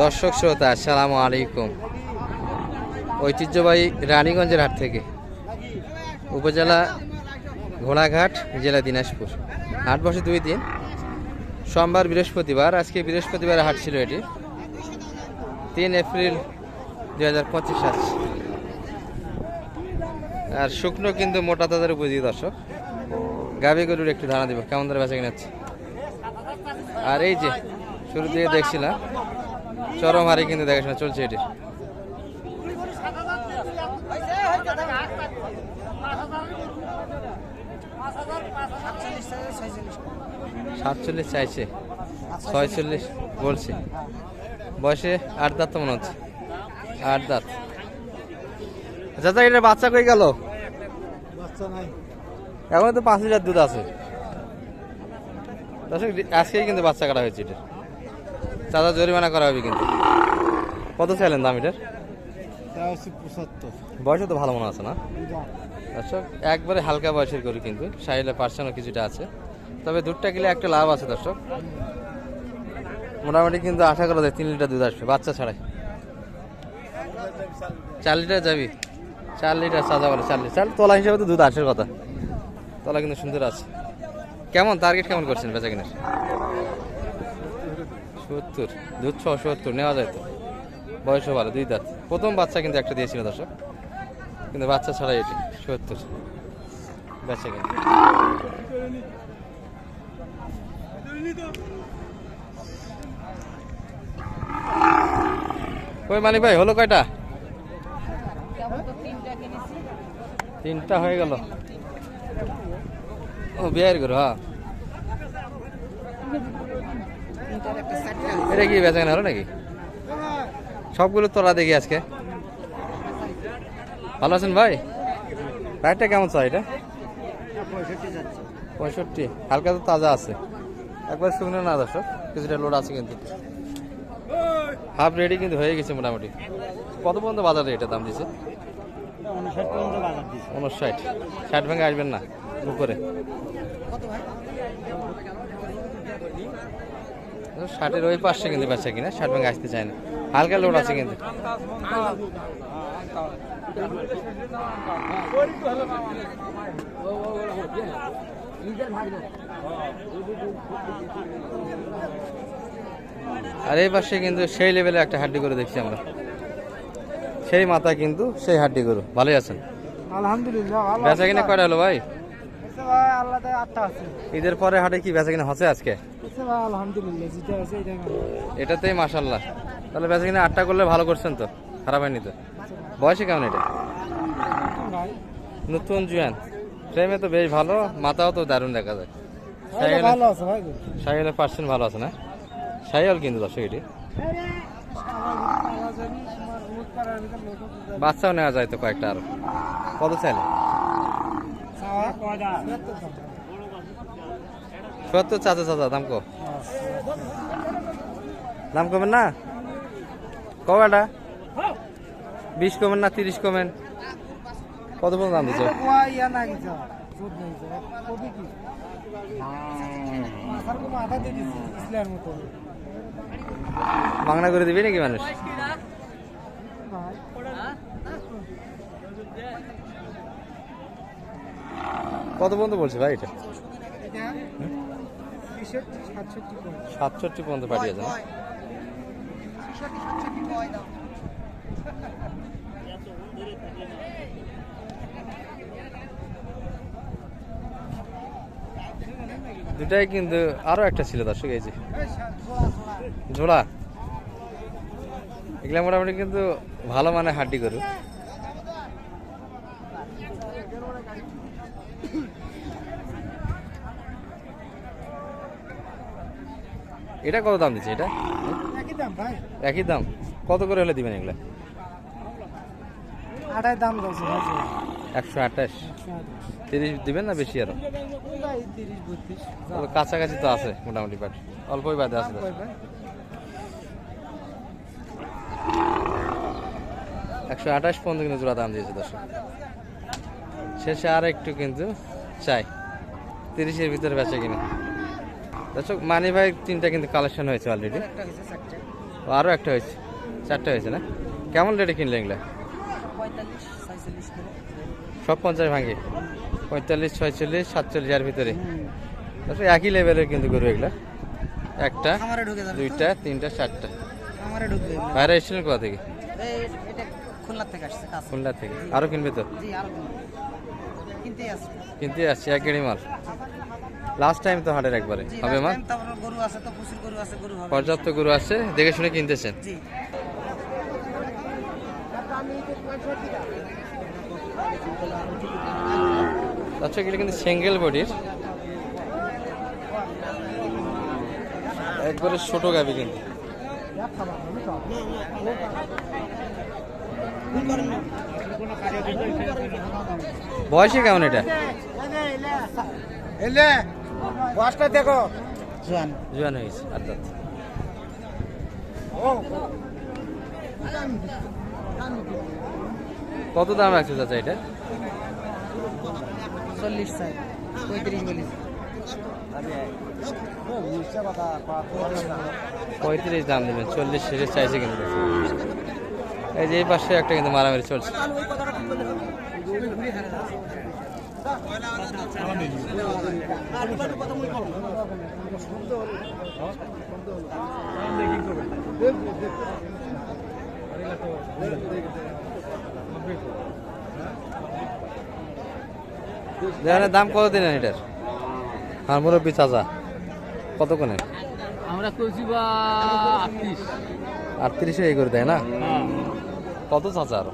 দর্শক শ্রোতা, আসসালামু আলাইকুম। ঐতিহ্যবাহী রানীগঞ্জের হাট থেকে উপজেলা ঘোড়াঘাট, জেলা দিনাজপুর। হাট বসে দুই দিন। সোমবার বৃহস্পতিবার, আজকে বৃহস্পতিবার হাট ছিল এটি। তিন এপ্রিল দুই হাজার পঁচিশ সাল আর শুকনো কিন্তু মোটা তাদের উপযোগী দর্শক। গাভী গরুর একটু ধারণা দিব, কেমন ধরে বেচা কিনাচ্ছে আর এই যে, শুরু থেকে দেখছিলাম চরম হারে কিন্তু দেখাশোনা চলছে এটি। সাতচল্লিশ চাইছে, ছয়চল্লিশ বলছে। বয়সে আট দাঁত তো মনে হচ্ছে। আট দাঁত। চাচা এটা বাচ্চা কই গেল? এখন তো পাঁচ লিটার দুধ আছে। দর্শক, আজকেই কিন্তু বাচ্চা কাটা হয়েছে এটা চাচা জরিমানা করা হবে কিন্তু। কত চাইলেন দাম এটার? বয়সও তো ভালো মনে আছে না? দর্শক একবারে হালকা বয়সের গরু কিন্তু সাইলে পার্সেন্টও কিছুটা আছে। তবে দুধটা গেলে একটা লাভ আছে দর্শক। মোটামুটি কিন্তু আশা করা যায় তিন লিটার দুধ আসবে বাচ্চা ছাড়াই। চার লিটার যাবি? চার লিটার সাজা বলে চার লিটার। তলা হিসাবে তো দুধ আসার কথা। তলা কিন্তু সুন্দর আছে। কেমন টার্গেট কেমন করছেন বেচা কিনার সত্তর দুধ ছ সত্তর নেওয়া যায় তো? বয়সও ভালো, দুই দাঁত। প্রথম বাচ্চা কিন্তু একটা দিয়েছিল দর্শক। কিন্তু বাচ্চা ছাড়াই এটি, সত্তর। বেচা কিনা ওই মালিক ভাই, হলো কয়টা? তিনটা হয়ে গেল। ও, বিয়ের করো হ্যাঁ। এটা কি বেচা কেনা হলো নাকি? সবগুলো তোলা দেখি আজকে। ভালো আছেন ভাই? রাইটটা কেমন চাই এটা? পঁয়ষট্টি। হালকা তো তাজা আছে। একবার শুকনো না দর্শক কিছুটা লোড আছে কিন্তু। হাফ রেডি কিন্তু হয়ে গেছে মোটামুটি। কত পর্যন্ত বাজারে এটা দাম দিছে? উনষাট ষাট ভেঙে আসবেন না উপরে ষাটের ওই পাশে কিন্তু বেচা কিনা ষাট ভেঙে আসতে চায় না। হালকা লোড আছে কিন্তু। আর এই পাশে কিন্তু সেই লেভেলে একটা হাড্ডি করে দেখছি আমরা। সেই মাথা কিন্তু সেই হাড্ডি গরু। ভালোই আছেন? আলহামদুলিল্লাহ বেচা কিনা কয়টা হলো ভাই? ঈদের পরে হাটে কি বেচা কিনা হচ্ছে আজকে? এটাতেই মাসাল্লাহ তাহলে বেচা কিনা আটটা করলে ভালো করছেন তো? খারাপ হয়নি তো? বয়সে কেমন এটা? নতুন জুয়ান। ফ্রেমে তো বেশ ভালো মাথাও তো দারুণ দেখা যায়। সাইকেলের পার্সেন্ট ভালো আছে না? সাইকেল কিন্তু দর্শক এটি। বাচ্চাও নেওয়া যায় তো কয়েকটা আরও। কত চাইলে? সত্তর চাচা চাচা, দাম কো। দাম কমেন না? কটা বিশ কমেন না, তিরিশ কমেন। কত পর্যন্ত দাম দিচ্ছে বাংলা করে দিবি নাকি মানুষ? কত পর্যন্ত বলছে ভাই এটা? সাতষট্টি পর্যন্ত পাঠিয়ে যান দুটাই কিন্তু আরও একটা ছিল দর্শক, এই যে। ঝোলা। এগুলা মোটামুটি কিন্তু ভালো মানে হাড্ডি গরু। এটা কত দাম দিচ্ছে এটা? একই দাম কত করে হলে দিবেন এগুলা? দাম একশো আঠাশ। তিরিশ দিবেন না বেশি আরও? কাছাকাছি তো আছে মোটামুটি বাট অল্পই বাদে আছে। একশো আঠাশ পর্যন্ত কিন্তু জোড়া দাম দিয়েছে দর্শক। শেষে আর একটু কিন্তু চাই। তিরিশের ভিতরে বেচে কিনা। দর্শক মানি ভাই তিনটা কিন্তু কালেকশন হয়েছে অলরেডি আরও একটা হয়েছে। চারটা হয়েছে না? কেমন রেটে কিনলে এগুলো? সব পঞ্চাশ ভাঙে। পঁয়তাল্লিশ ছয়চল্লিশ সাতচল্লিশ এর ভিতরে আচ্ছা, একই লেভেলের কিন্তু গরু এগুলো। একটা দুইটা তিনটা চারটা। বাইরে এসেছিলেন কোথা থেকে? খুলনা থেকে আরও কিনবে তো? আরও কিনতে আসছে। এক গাড়ি মাল। লাস্ট টাইম তো হাটের একবারে। হবে মাল? তারপর গরু আছে তো প্রচুর গরু আছে গরু পর্যাপ্ত গরু আছে দেখে শুনে কিনতেছেন? আচ্ছা এগুলো কিন্তু সিঙ্গেল বডির একবারে ছোট গাবি কিন্তু। বয়সে কেমন এটা? এলে বসটা দেখো। জোয়ান। জোয়ান হয়েছে অর্থাৎ কত দাম রাখছে চাচা এটা? চল্লিশ চাই পঁয়ত্রিশ বলিস পঁয়ত্রিশ দাম দেবেন চল্লিশ শেষে চাইছে কিন্তু। এই যে এই পাশে একটা কিন্তু মারামারি চলছে। দাম কত দিলেন এটার? আর মুরব্বী চাচা কত কোনে আমরা কইছি বা আটত্রিশ। আটত্রিশে এই করে দেয় না? কত চাচা আরও?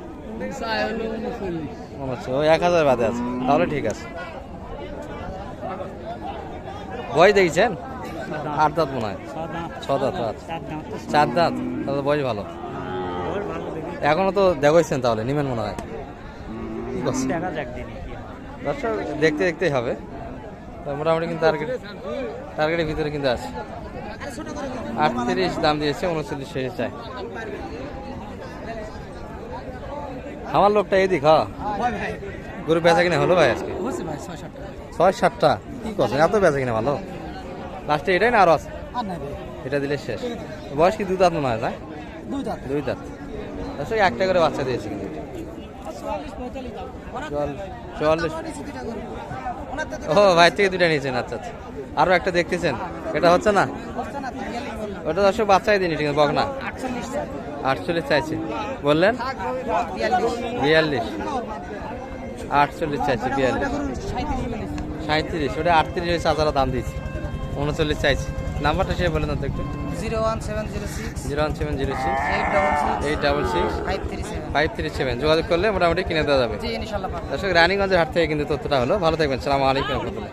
ওই এক হাজার বাদে আছে। তাহলে ঠিক আছে। বয়স দেখছেন? আট দাঁত মনে হয়। ছ দাঁত। আচ্ছা। চার দাঁত তাহলে বয়স ভালো। এখনও তো দেখছেন তাহলে নিমেন মনে হয়। দর্শক দেখতে দেখতেই হবে। মোটামুটি কিন্তু টার্গেট টার্গেটের ভিতরে কিন্তু আছে। আটত্রিশ দাম দিয়েছে উনচল্লিশ শেষে চাই। আমার লোকটা এদিক হ্যাঁ গরু বেচা কিনা হলো ভাই আজকে? ছয় সাতটা। কি করছেন? এত বেচা কিনা ভালো? লাস্টে এটাই না আরও আছে? এটা দিলে শেষ। বয়স কি দু দাঁত মনে হয় না দুই দাঁত। দুই একটা করে বাচ্চা দিয়েছে কিন্তু। চুয়াল্লিশ ও ভাই থেকে দুটা নিয়েছেন আচ্ছা আচ্ছা। আরও একটা দেখতেছেন? এটা হচ্ছে না? ওটা দর্শক বাচ্চাই দিন ঠিক আছে বক না। আটচল্লিশ চাই চাইছে। বললেন? বিয়াল্লিশ। আটচল্লিশ চাইছে বিয়াল্লিশ। সাঁত্রিশ ওটা আটত্রিশ হয়েছে হাজার দাম দিয়েছে। উনচল্লিশ চাইছে। নাম্বারটা সে বলে না তো একটু। Zero one seven zero six. Zero one seven zero six. Eight double six. Five three seven. Five three seven. যোগাযোগ করলে মোটামুটি কিনে দেওয়া যাবে। দর্শক রানীগঞ্জের হাট থেকে কিন্তু তথ্যটা হলো। ভালো থাকবেন। সালাম আলাইকুম রহমতুল্লাহ।